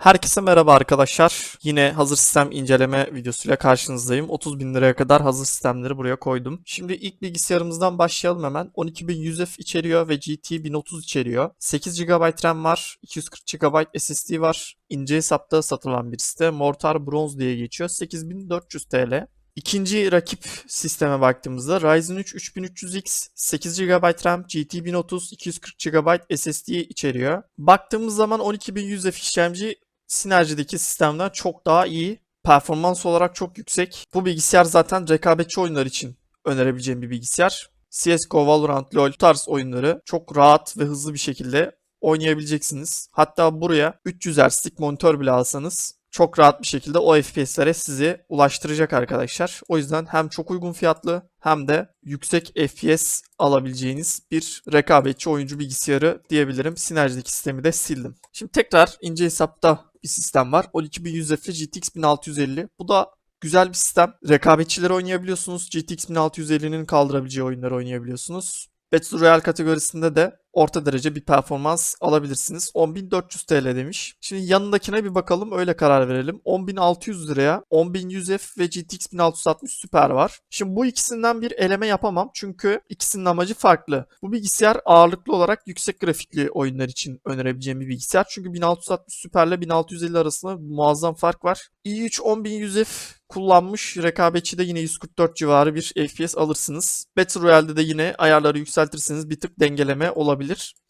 Herkese merhaba arkadaşlar. Yine hazır sistem inceleme videosuyla karşınızdayım. 30 bin liraya kadar hazır sistemleri buraya koydum. Şimdi ilk bilgisayarımızdan başlayalım hemen. 12100F içeriyor ve GT 1030 içeriyor. 8 GB RAM var, 240 GB SSD var. İnce hesapta satılan bir site. Mortar Bronze diye geçiyor. 8400 TL. İkinci rakip sisteme baktığımızda Ryzen 3 3300X 8 GB RAM, GT 1030, 240 GB SSD içeriyor. Baktığımız zaman 12100F işlemci Synergy'deki sistemden çok daha iyi. Performans olarak çok yüksek. Bu bilgisayar zaten rekabetçi oyunlar için önerebileceğim bir bilgisayar. CSGO, Valorant, LoL tarz oyunları çok rahat ve hızlı bir şekilde oynayabileceksiniz. Hatta buraya 300 Hz'lik monitör bile alsanız çok rahat bir şekilde o FPS'lere sizi ulaştıracak arkadaşlar. O yüzden hem çok uygun fiyatlı hem de yüksek FPS alabileceğiniz bir rekabetçi oyuncu bilgisayarı diyebilirim. Synergy'deki sistemi de sildim. Şimdi tekrar ince hesapta bir sistem var. 12100F GTX 1650. Bu da güzel bir sistem. Rekabetçileri oynayabiliyorsunuz. GTX 1650'nin kaldırabileceği oyunları oynayabiliyorsunuz. Battle Royale kategorisinde de orta derece bir performans alabilirsiniz. 10.400 TL demiş. Şimdi yanındakine bir bakalım öyle karar verelim. 10.600 liraya 10.100F ve GTX 1660 Super var. Şimdi bu ikisinden bir eleme yapamam çünkü ikisinin amacı farklı. Bu bilgisayar ağırlıklı olarak yüksek grafikli oyunlar için önerebileceğim bir bilgisayar. Çünkü 1660 Super ile 1650 arasında muazzam fark var. i3 10100F kullanmış. Rekabetçi de yine 144 civarı bir FPS alırsınız. Battle Royale'de de yine ayarları yükseltirseniz bir tık dengeleme olabilir.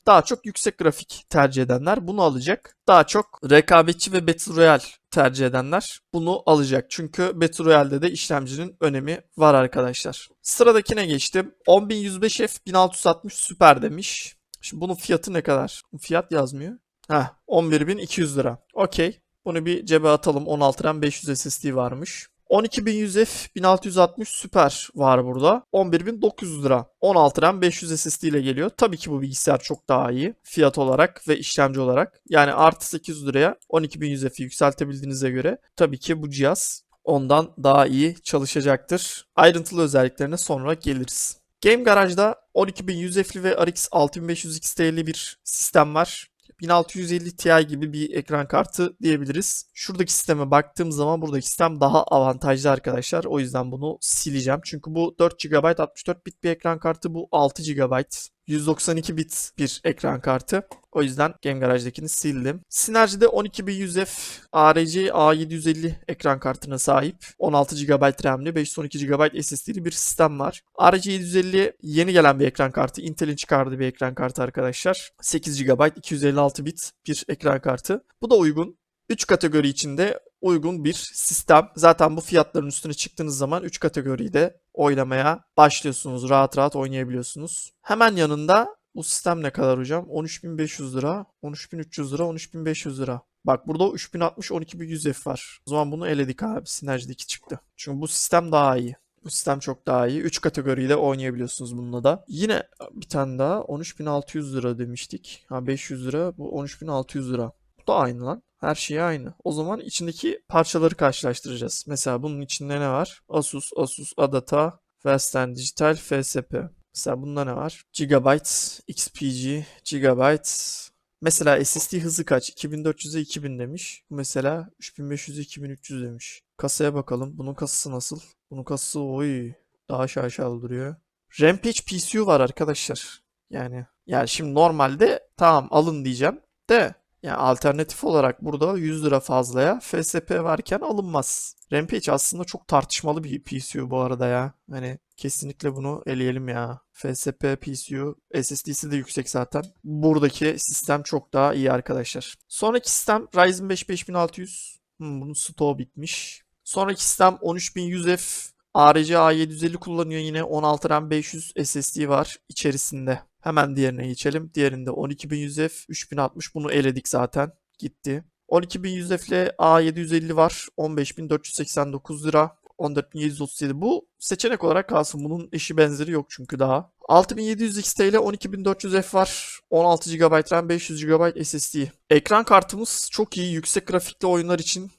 Daha çok yüksek grafik tercih edenler bunu alacak. Daha çok rekabetçi ve Battle Royale tercih edenler bunu alacak. Çünkü Battle Royale'de de işlemcinin önemi var arkadaşlar. Sıradakine geçtim. 10105F 1660 Super demiş. Şimdi bunun fiyatı ne kadar? Fiyat yazmıyor. Heh 11200 lira. Okey. Bunu bir cebe atalım. 16 RAM 500 SSD varmış. 12100F 1660 Super var burada. 11900 lira. 16 RAM 500 SSD ile geliyor. Tabii ki bu bilgisayar çok daha iyi fiyat olarak ve işlemci olarak. Yani artı 800 liraya 12100F'i yükseltebildiğinize göre tabii ki bu cihaz ondan daha iyi çalışacaktır. Ayrıntılı özelliklerine sonra geliriz. Game Garage'da 12100F'li ve RX 6500 XT'li bir sistem var. 1650 Ti gibi bir ekran kartı diyebiliriz. Şuradaki sisteme baktığım zaman buradaki sistem daha avantajlı arkadaşlar. O yüzden bunu sileceğim. Çünkü bu 4 GB 64 bit bir ekran kartı. Bu 6 GB 192 bit bir ekran kartı. O yüzden Game Garage'dakini sildim. Synergy'de 12100F ARC A750 ekran kartına sahip. 16 GB RAM'li 512 GB SSD'li bir sistem var. ARC 750 yeni gelen bir ekran kartı. Intel'in çıkardığı bir ekran kartı arkadaşlar. 8 GB 256 bit bir ekran kartı. Bu da uygun. 3 kategori içinde uygun bir sistem. Zaten bu fiyatların üstüne çıktığınız zaman 3 kategoriyi de oynamaya başlıyorsunuz. Rahat rahat oynayabiliyorsunuz. Hemen yanında bu sistem ne kadar hocam? 13.500 lira, 13.300 lira, 13.500 lira. Bak burada 3060 12100F var. O zaman bunu eledik abi. Synergy'deki çıktı. Çünkü bu sistem daha iyi. Bu sistem çok daha iyi. 3 kategoriyle oynayabiliyorsunuz bununla da. Yine bir tane daha 13.600 lira demiştik. Ha 500 lira bu 13.600 lira. Da aynı lan. Her şey aynı. O zaman içindeki parçaları karşılaştıracağız. Mesela bunun içinde ne var? Asus, Asus, Adata, Western Digital, FSP. Mesela bunda ne var? Gigabyte, XPG, Gigabyte. Mesela SSD hızı kaç? 2400'e 2000 demiş. Bu mesela 3500'e 2300 demiş. Kasaya bakalım. Bunun kasası nasıl? Bunun kasası oy daha şaşalı duruyor. Rampage PCU var arkadaşlar. Yani yani şimdi normalde tamam alın diyeceğim de yani alternatif olarak burada 100 lira fazlaya FSP varken alınmaz. Rampage aslında çok tartışmalı bir PCU bu arada ya. Hani kesinlikle bunu eleyelim ya. FSP PCU SSD'si de yüksek zaten. Buradaki sistem çok daha iyi arkadaşlar. Sonraki sistem Ryzen 5 5600. Hmm, bunun stoğu bitmiş. Sonraki sistem 13100F ARC A750 kullanıyor yine 16 RAM 500 SSD var içerisinde. Hemen diğerine geçelim. Diğerinde 12100F 3060 bunu eledik zaten. Gitti. 12100F ile A750 var. 15489 lira. 14737 bu seçenek olarak kalsın. Bunun eşi benzeri yok çünkü daha. 6700 XT ile 12400F var. 16 GB RAM 500 GB SSD. Ekran kartımız çok iyi. Yüksek grafikli oyunlar için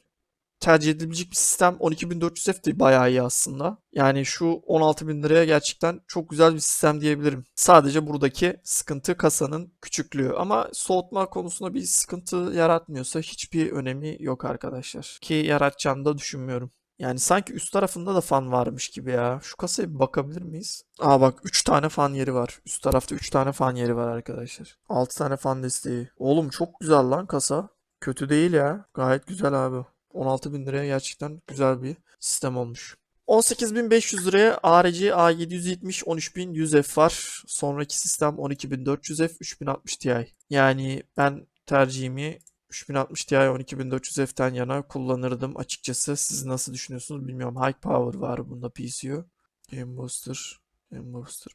tercih edilebilecek bir sistem. 12400F de bayağı iyi aslında. Yani şu 16000 liraya gerçekten çok güzel bir sistem diyebilirim. Sadece buradaki sıkıntı kasanın küçüklüğü. Ama soğutma konusunda bir sıkıntı yaratmıyorsa hiçbir önemi yok arkadaşlar. Ki yaratacağını da düşünmüyorum. Yani sanki üst tarafında da fan varmış gibi ya. Şu kasaya bir bakabilir miyiz? Aa bak 3 tane fan yeri var. Üst tarafta 3 tane fan yeri var arkadaşlar. 6 tane fan desteği. Oğlum çok güzel lan kasa. Kötü değil ya. Gayet güzel abi. 16.000 liraya gerçekten güzel bir sistem olmuş. 18.500 liraya ARC A770 13100F var. Sonraki sistem 12.400F 3060 Ti. Yani ben tercihimi 3060 Ti 12400F'ten yana kullanırdım açıkçası. Siz nasıl düşünüyorsunuz bilmiyorum. High power var bunda PCU. Game Booster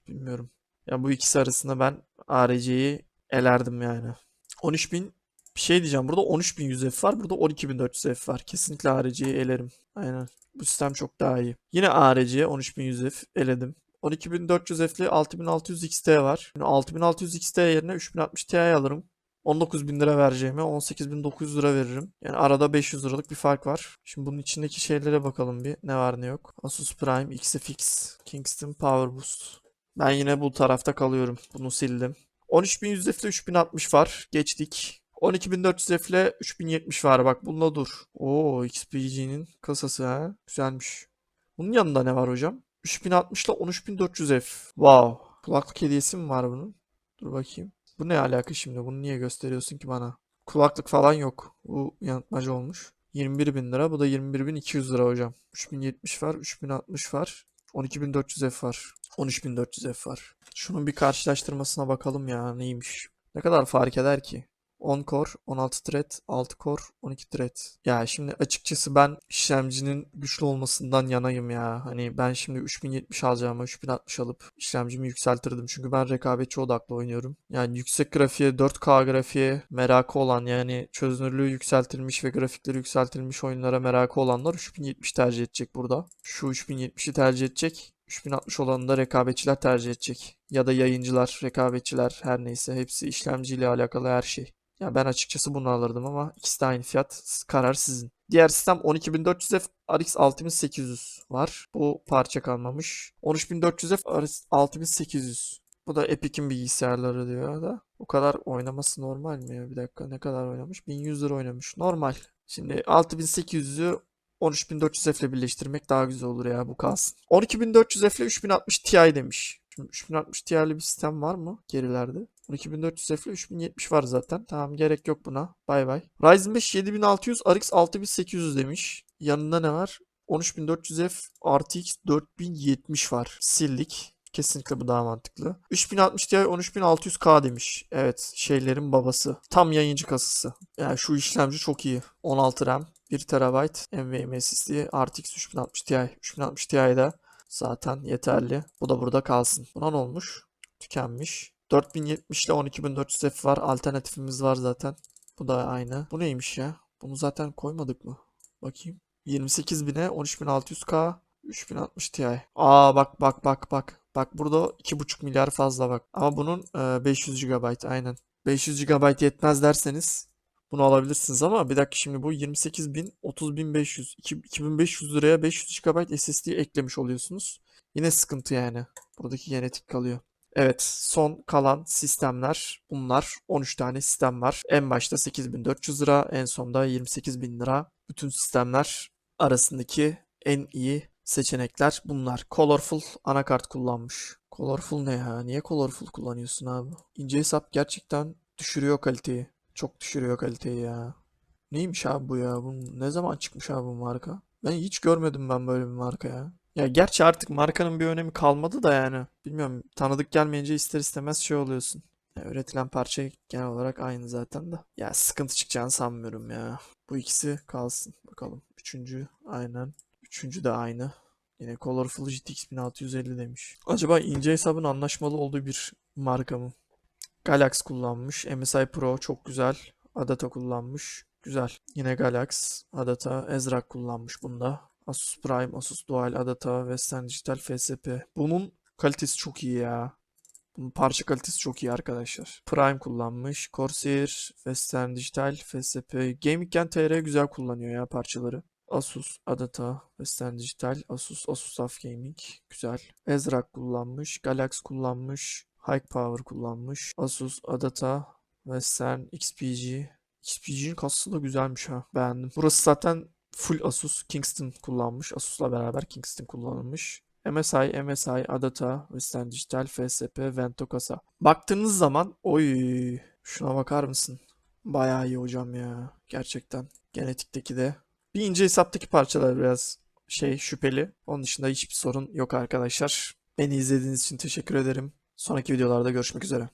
bilmiyorum. Ya bu ikisi arasında ben ARC'yi elerdim yani. 13000 bir şey diyeceğim. Burada 13100 F var. Burada 12400 F var. Kesinlikle ARC'yi elerim. Aynen. Bu sistem çok daha iyi. Yine ARC 13100 F eledim. 12400 F'li 6600 XT var. Şimdi 6600 XT yerine 3060 Ti alırım. 19.000 lira vereceğime 18.900 lira veririm. Yani arada 500 liralık bir fark var. Şimdi bunun içindeki şeylere bakalım bir. Ne var ne yok. Asus Prime, XFX, Kingston Power Boost. Ben yine bu tarafta kalıyorum. Bunu sildim. 13100 F ile 3060 var. Geçtik. 12400 F ile 3070 var. Bak bunda dur. Oo XPG'nin kasası ha. Güzelmiş. Bunun yanında ne var hocam? 3060 ile 13400 F. Wow. Kulaklık hediyesi mi var bunun? Dur bakayım. Bu ne alaka şimdi? Bunu niye gösteriyorsun ki bana? Kulaklık falan yok. Bu yanıltmacı olmuş. 21 bin lira. Bu da 21.200 lira hocam. 3070 var. 3060 var. 12400 F var. 13400 F var. Şunun bir karşılaştırmasına bakalım ya neymiş. Ne kadar fark eder ki? 10 core, 16 thread, 6 core, 12 thread. Ya şimdi açıkçası ben işlemcinin güçlü olmasından yanayım ya. Hani ben şimdi 3070 alacağıma 3060 alıp işlemcimi yükseltirdim. Çünkü ben rekabetçi odaklı oynuyorum. Yani yüksek grafiğe, 4K grafiğe merakı olan yani çözünürlüğü yükseltilmiş ve grafikleri yükseltilmiş oyunlara merakı olanlar 3070 tercih edecek burada. Şu 3070'i tercih edecek. 3060 olanı da rekabetçiler tercih edecek. Ya da yayıncılar, rekabetçiler her neyse hepsi işlemciyle alakalı her şey. Ya ben açıkçası bunu alırdım ama ikisi de aynı fiyat. Karar sizin. Diğer sistem 12400F RX 6800 var. Bu parça kalmamış. 13400F RX 6800. Bu da Epic'in bilgisayarları diyor da. Bu kadar oynaması normal mi ya? Bir dakika ne kadar oynamış? 1100 lira oynamış. Normal. Şimdi 6800'ü 13400F ile birleştirmek daha güzel olur ya bu kalsın. 12400F ile 3060 Ti demiş. Şimdi 3060 Ti'li bir sistem var mı gerilerde? 12400 F ile 3070 var zaten. Tamam gerek yok buna. Bay bay. Ryzen 5 7600 RX 6800 demiş. Yanında ne var? 13400F RTX 4070 var. Sildik. Kesinlikle bu daha mantıklı. 3060 Ti 13600K demiş. Evet şeylerin babası. Tam yayıncı kasası. Yani şu işlemci çok iyi. 16 RAM. 1 TB NVMe SSD RTX 3060 Ti. 3060 Ti'de zaten yeterli. Bu da burada kalsın. Buna ne olmuş? Tükenmiş. 4070 ile 12400 F var. Alternatifimiz var zaten. Bu da aynı. Bu neymiş ya? Bunu zaten koymadık mı? Bakayım. 28.000'e 13600K 3060 Ti. Aa bak bak bak bak. Bak burada 2.5 milyar fazla bak. Ama bunun e, 500 GB aynen. 500 GB yetmez derseniz bunu alabilirsiniz ama bir dakika şimdi bu 28.000 30.500 2- 2500 liraya 500 GB SSD eklemiş oluyorsunuz. Yine sıkıntı yani. Buradaki genetik kalıyor. Evet, son kalan sistemler bunlar. 13 tane sistem var. En başta 8400 lira, en sonda 28000 lira. Bütün sistemler arasındaki en iyi seçenekler bunlar. Colorful anakart kullanmış. Colorful ne ya? Niye Colorful kullanıyorsun abi? İnce hesap gerçekten düşürüyor kaliteyi. Çok düşürüyor kaliteyi ya. Neymiş abi bu ya? Bu ne zaman çıkmış abi bu marka? Ben hiç görmedim ben böyle bir marka ya. Ya gerçi artık markanın bir önemi kalmadı da yani. Bilmiyorum tanıdık gelmeyince ister istemez şey oluyorsun. Ya üretilen parça genel olarak aynı zaten de. Ya sıkıntı çıkacağını sanmıyorum ya. Bu ikisi kalsın. Bakalım. Üçüncü aynen. Üçüncü de aynı. Yine Colorful GTX 1650 demiş. Acaba ince hesabın anlaşmalı olduğu bir marka mı? Galax kullanmış. MSI Pro çok güzel. Adata kullanmış. Güzel. Yine Galax, Adata, Ezrak kullanmış bunda. Asus Prime, Asus Dual, Adata, Western Digital, FSP. Bunun kalitesi çok iyi ya. Bunun parça kalitesi çok iyi arkadaşlar. Prime kullanmış. Corsair, Western Digital, FSP. Gamingken TR güzel kullanıyor ya parçaları. Asus, Adata, Western Digital, Asus, Asus AF Gaming. Güzel. Ezrak kullanmış. Galax kullanmış. High Power kullanmış. Asus, Adata, Western, XPG. XPG'nin kasası da güzelmiş ha. Beğendim. Burası zaten full Asus. Kingston kullanmış. Asus'la beraber Kingston kullanılmış. MSI, MSI, Adata, Western Digital, FSP, Vento kasa. Baktığınız zaman oy şuna bakar mısın? Bayağı iyi hocam ya. Gerçekten. Genetikteki de. Bir ince hesaptaki parçalar biraz şey şüpheli. Onun dışında hiçbir sorun yok arkadaşlar. Beni izlediğiniz için teşekkür ederim. Sonraki videolarda görüşmek üzere.